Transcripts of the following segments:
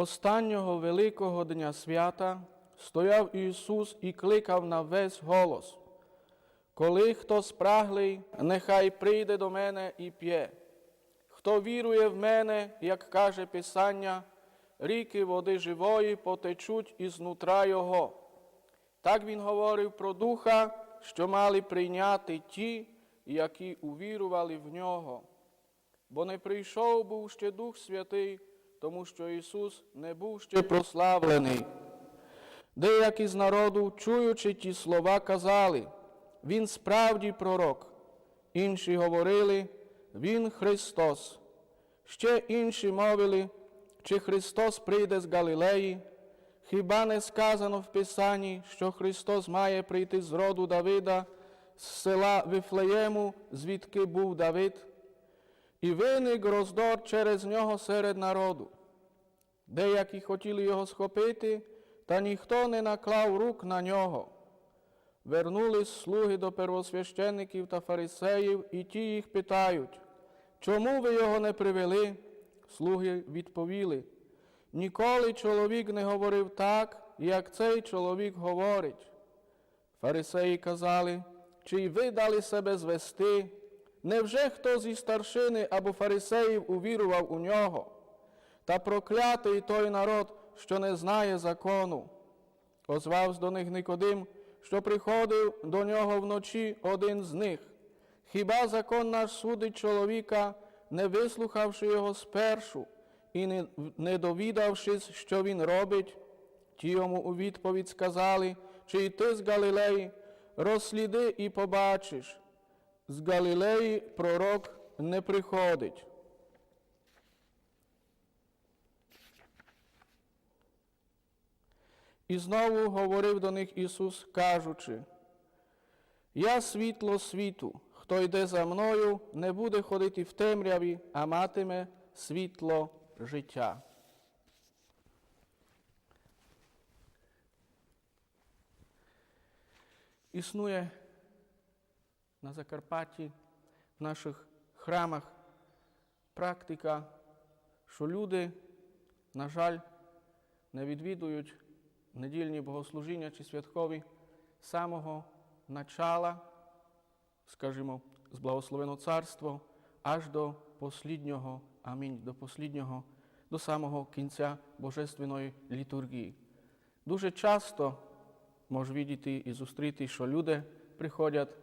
Останнього великого дня свята стояв Ісус і кликав на весь голос. Коли хто спраглий, нехай прийде до мене і п'є. Хто вірує в мене, як каже Писання, ріки води живої потечуть із нутра Його. Так він говорив про Духа, що мали прийняти ті, які увірували в нього. Бо не прийшов був ще Дух Святий, тому що Ісус не був ще прославлений. Деякі з народу, чуючи ті слова, казали, Він справді пророк. Інші говорили, Він Христос. Ще інші мовили, чи Христос прийде з Галилеї. Хіба не сказано в Писанні, що Христос має прийти з роду Давида, з села Вифлеєму, звідки був Давид? І виник роздор через нього серед народу. Деякі хотіли його схопити, та ніхто не наклав рук на нього. Вернулись слуги до первосвящеників та фарисеїв, і ті їх питають, чому ви його не привели? Слуги відповіли, ніколи чоловік не говорив так, як цей чоловік говорить. Фарисеї казали, чи й ви дали себе звести? Невже хто зі старшини або фарисеїв увірував у нього? Та проклятий той народ, що не знає закону. Озвався до них Никодим, що приходив до нього вночі один з них. Хіба закон наш судить чоловіка, не вислухавши його спершу і не, довідавшись, що він робить? Ті йому у відповідь сказали, чи ти з Галилеї, розсліди і побачиш. З Галилеї пророк не приходить. І знову говорив до них Ісус, кажучи, Я світло світу, хто йде за мною, не буде ходити в темряві, а матиме світло життя. Існує на Закарпатті в наших храмах практика, що люди, на жаль, не відвідують недільні богослужіння чи святкові самого начала, скажімо, з благословено царство, аж до посліднього, амінь, до посліднього, до самого кінця Божественної літургії. Дуже часто можу видіти і зустріти, що люди приходять,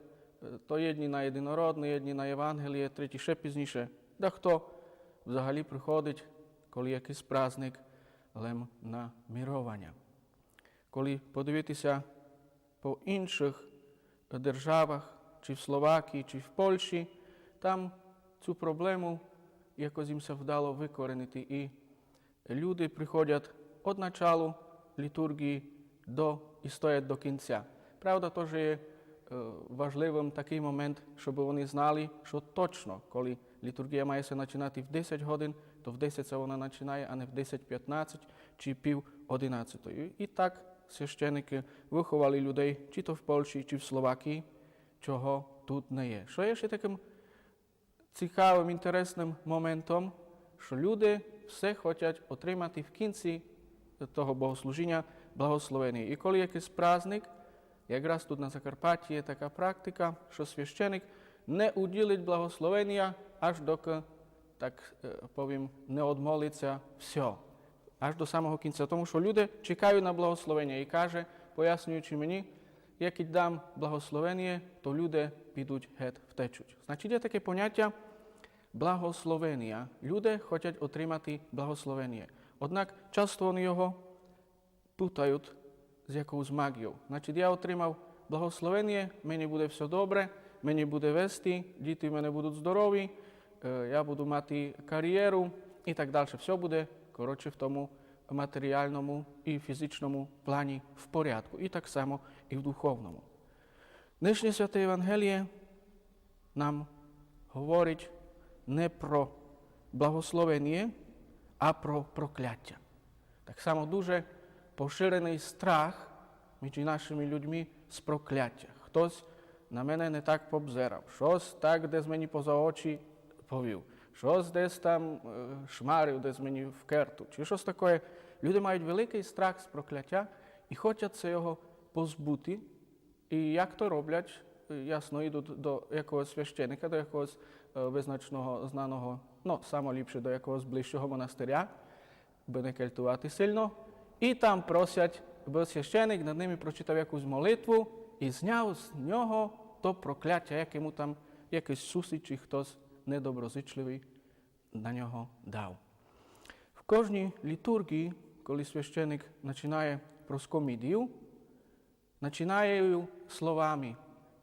то єдні на єдинородне, єдні на Євангеліє, треті ще пізніше. Да хто взагалі приходить, коли якийсь праздник, лем на міровання. Коли подивитися по інших державах, чи в Словакії, чи в Польщі, там цю проблему якось їм вдало викоренити. І люди приходять від началу літургії до і стоять до кінця. Правда, теж є важливим такий момент, щоб вони знали, що точно, коли літургія має се починати в 10 годин, то в 10 це вона починає, а не в 10-15 чи пів 11. І так священики виховали людей, чи то в Польщі, чи в Словакії, чого тут не є. Що є ще таким цікавим, інтересним моментом, що люди все хочуть отримати в кінці того богослужіння благословення. І коли якийсь праздник, якраз тут на Закарпатті є така практика, що священик не уділить благословення, аж доки, так е, повім, не одмолиться все, аж до самого кінця. Тому що люди чекають на благословення і каже, пояснюючи мені, як і дам благословення, то люди підуть геть втечуть. Значить, є таке поняття благословення. Люди хочуть отримати благословення. Однак часто вони його путають з якоюсь магією. Значить, я отримав благословення, мені буде все добре, мені буде вести, діти в мене будуть здорові, я буду мати кар'єру і так далі. Все буде, коротше, в тому матеріальному і фізичному плані в порядку. І так само і в духовному. Нинішнє святе Євангеліє нам говорить не про благословення, а про прокляття. Так само дуже поширений страх між нашими людьми з прокляття. Хтось на мене не так побзирав, щось так десь мені поза очі повів, щось десь там е, шмарив, десь мені в керту, чи щось таке люди мають великий страх з прокляття і хочуть це його позбути. І як то роблять? Ясно, йдуть до якогось священика, до якогось е, визначного, знаного, ну, саме до якогось ближчого монастиря, би не кельтувати сильно. І там просять, аби священик над ними прочитав якусь молитву і зняв з нього то прокляття, як йому там якийсь сусід чи хтось недоброзичливий на нього дав. В кожній літургії, коли священик починає проскомідію, начинаю словами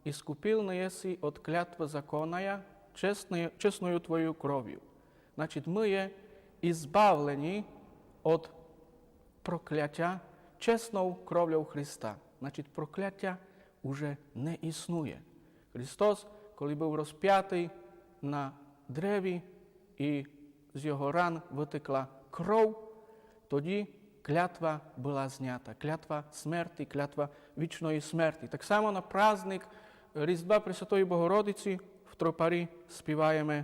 «Искупил еси от клятва чесною, чесною Твою кров'ю». Значить, ми є ізбавлені від прокляття чесною кров'ю Христа. Значить, прокляття уже не існує. Христос, коли був розп'ятий на древі і з його ран витекла кров, тоді клятва була знята. Клятва смерті, клятва вічної смерті. Так само на праздник Різдва Пресвятої Богородиці в тропарі співаємо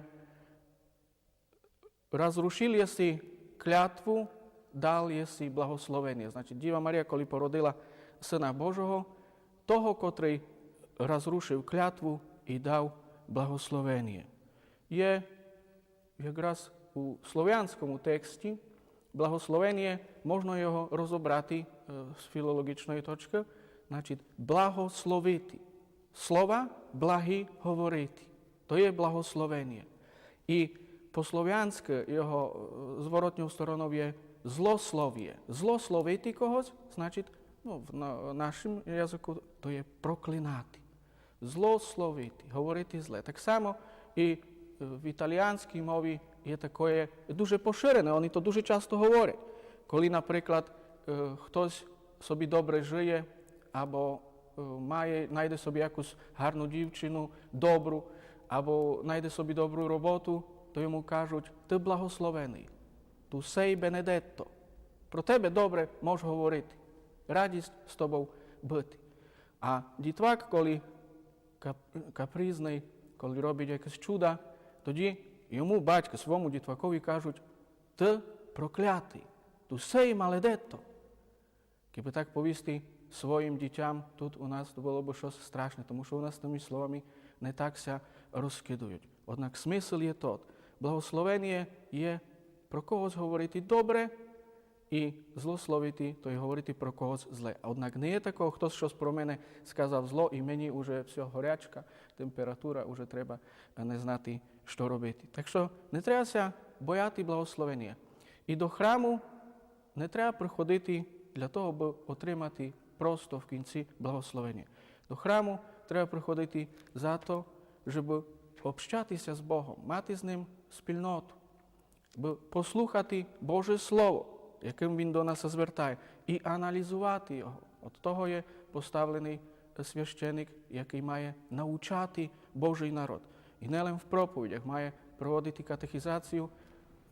Разрушил єси клятву, дал єси благословення. Значить, Діва Марія, коли породила Сина Божого, того, котрий розрушив клятву і дав благословення. Є якраз у слов'янському тексті благословення, можна його розібрати з філологічної точки, значить, благословити. Слова благі говорити. То є благословення. І по-слов'янськи його зворотньою стороною є злослов'я. Злословити когось, значить, в на- нашому язику то є проклинати. Злословити, говорити зле. Так само і е, в італіянській мові є таке дуже поширене, вони то дуже часто говорять. Коли, наприклад, е, хтось собі добре жиє або е, має, знайде собі якусь гарну дівчину, добру, або знайде собі добру роботу, то йому кажуть, ти благословений, ту сей бенедетто. Про тебе добре можеш говорити, радість з тобою бути. А дітвак, коли кап- капризний, коли робить якесь чудо, тоді йому батько своєму дітвакові кажуть, ти проклятий, ту сей маледетто. Якби так повісти своїм дітям, тут у нас було б щось страшне, тому що у нас тими словами не так ся розкидують. Однак смисл є тот. Благословення є про когось говорити добре і злословити, то й говорити про когось зле. Однак не є такого, хтось щось про мене сказав зло, і мені вже все горячка, температура, вже треба не знати, що робити. Так що не треба бояти благословення. І до храму не треба приходити для того, аби отримати просто в кінці благословення. До храму треба приходити за то, щоб общатися з Богом, мати з ним спільноту, послухати Боже Слово, яким Він до нас звертає, і аналізувати його. От того є поставлений священик, який має навчати Божий народ. І не лише в проповідях має проводити катехізацію,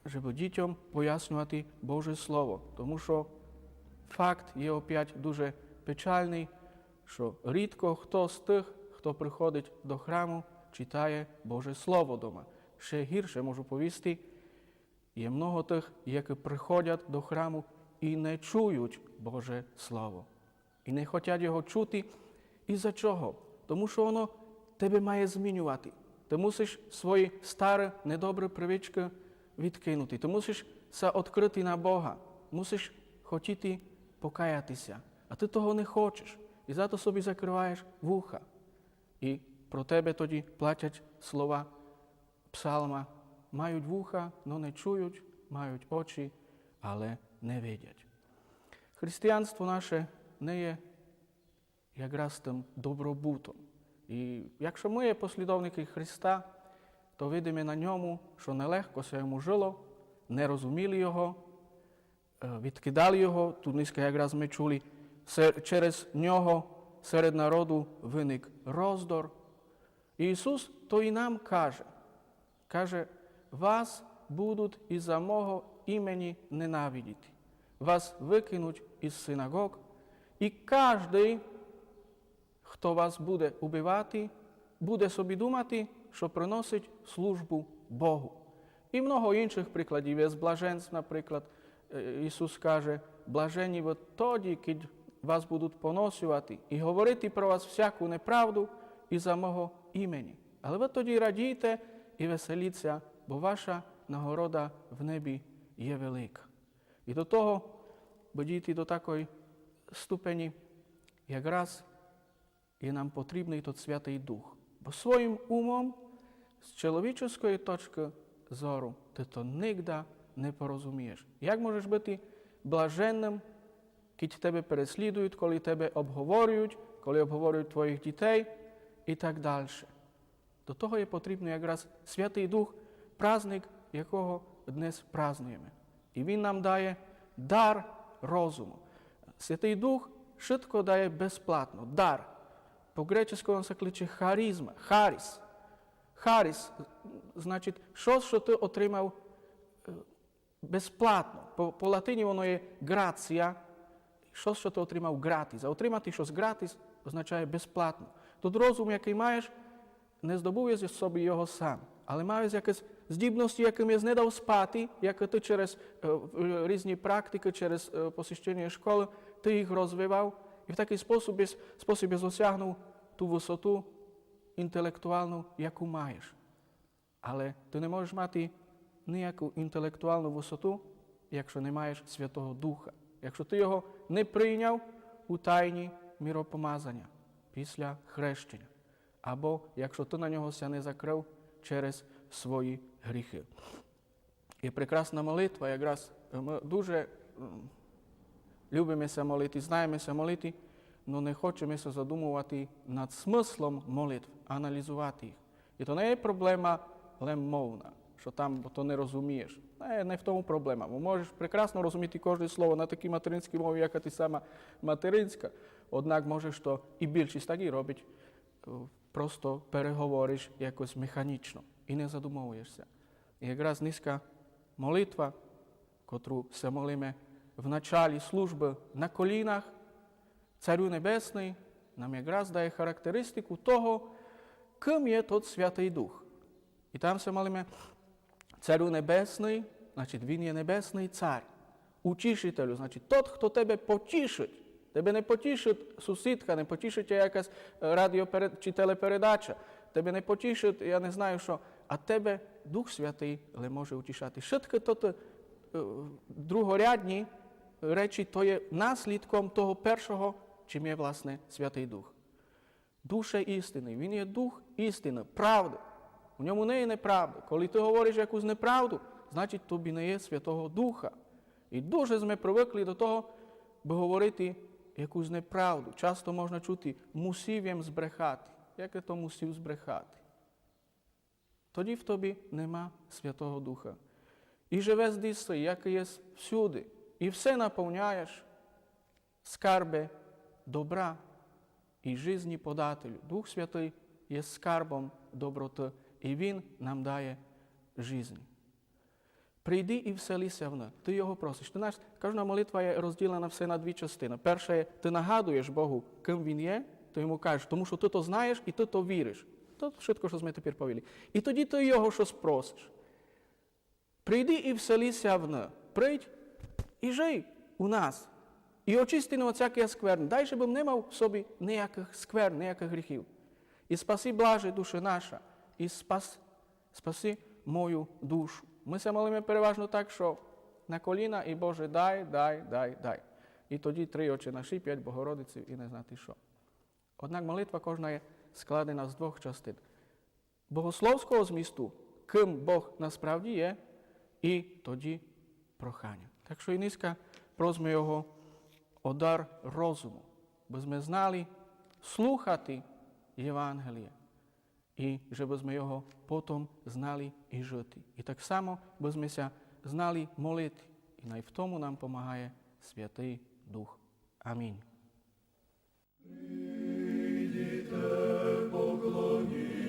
щоб дітям пояснювати Боже Слово. Тому що факт є опять дуже печальний, що рідко хто з тих, хто приходить до храму, читає Боже Слово дома. Ще гірше можу повісти, є много тих, які приходять до храму і не чують Боже Слово. І не хочуть його чути. І за чого? Тому що воно тебе має змінювати. Ти мусиш свої старі недобрі привички відкинути. Ти мусиш се відкрити на Бога. Мусиш хотіти покаятися. А ти того не хочеш. І зато собі закриваєш вуха. І про тебе тоді платять слова псалма. Мають вуха, но не чують, мають очі, але не видять. Християнство наше не є якраз тим добробутом. І якщо ми є послідовники Христа, то видимо на ньому, що нелегко се йому жило, не розуміли його, е, відкидали його. Тут низько якраз ми чули, через нього серед народу виник роздор. І Ісус то і нам каже, каже, вас будуть із-за мого імені ненавидіти. Вас викинуть із синагог, і кожний, хто вас буде убивати, буде собі думати, що приносить службу Богу. І много інших прикладів є з блаженств, наприклад, е, Ісус каже, блажені ви тоді, коли вас будуть поносювати і говорити про вас всяку неправду і за мого імені. Але ви тоді радійте і веселіться, бо ваша нагорода в небі є велика. І до того, бо дійти до такої ступені, якраз є нам потрібний тут Святий Дух. Бо своїм умом, з чоловічої точки зору, ти то нігда не порозумієш. Як можеш бути блаженним, коли тебе переслідують, коли тебе обговорюють, коли обговорюють твоїх дітей і так далі. До того є потрібно якраз Святий Дух, праздник, якого днес празнуємо. І Він нам дає дар розуму. Святий Дух швидко дає безплатно, дар. По-греческому він се кличе харизма, харіс. Харіс значить щось, що ти отримав е, безплатно. По, по латині воно є грація, щось, що ти отримав гратис. А отримати щось гратис означає безплатно. Тут розум, який маєш, не здобуєш собі його сам, але маєш якісь здібності, яким я не дав спати, як ти через е, різні практики, через е, посещення школи, ти їх розвивав. І в такий спосіб, спосіб досягнув ту висоту інтелектуальну, яку маєш. Але ти не можеш мати ніяку інтелектуальну висоту, якщо не маєш Святого Духа, якщо ти його не прийняв у тайні міропомазання після хрещення, або якщо ти на нього ся не закрив через свої гріхи. І прекрасна молитва, якраз ми дуже любимося молити, знаємося молити, але не хочемося задумувати над смислом молитв, аналізувати їх. І то не є проблема лемовна, що там бо то не розумієш. Не, не в тому проблема. Бо можеш прекрасно розуміти кожне слово на такій материнській мові, яка ти сама материнська, однак можеш то і більшість так і робить, е, просто переговориш якось механічно і не задумовуєшся. І якраз низька молитва, котру се молимо в началі служби на колінах, Царю Небесний нам якраз дає характеристику того, ким є тот Святий Дух. І там се молимо Царю Небесний, значить Він є Небесний Цар, Учителю, значить тот, хто тебе потішить. Тебе не потішить сусідка, не потішить якась е, радіо чи телепередача, тебе не потішить, я не знаю що, а тебе Дух Святий але може утішати. Швидко то е, другорядні речі, то є наслідком того першого, чим є власне Святий Дух. Душа істини, він є дух істини, правди. У ньому не є неправда. Коли ти говориш якусь неправду, значить тобі не є Святого Духа. І дуже ми привикли до того, би говорити якусь неправду. Часто можна чути, мусів їм збрехати. Як я то мусів збрехати? Тоді в тобі нема Святого Духа. І живе здійсно, як і є всюди. І все наповняєш скарби добра і жизні подателю. Дух Святий є скарбом доброти, і Він нам дає жизнь. Прийди і вселися в нас. Ти його просиш. Ти наш, кожна молитва є розділена все на дві частини. Перша є, ти нагадуєш Богу, ким він є, ти йому кажеш, тому що ти то знаєш і ти то віриш. То швидко, що ми тепер повіли. І тоді ти його щось просиш. Прийди і вселися в нас. Прийдь і жий у нас. І очисти на всяке скверне. Дай, щоб не мав в собі ніяких сквер, ніяких гріхів. І спаси блаже душа наша, і спас, спаси мою душу. Ми се молимо переважно так, що на коліна і Боже, дай, дай, дай, дай. І тоді три очі наші, п'ять Богородиців і не знати що. Однак молитва кожна є складена з двох частин. Богословського змісту, ким Бог насправді є, і тоді прохання. Так що і низька просьма його о дар розуму, бо ми знали слухати Євангеліє, i že by sme jeho potom znali i žiti. I tak samo by sme sa znali moliti. I naj v tomu nám pomáhaje Святий Дух. Амінь. Прийдіте, поклонімся.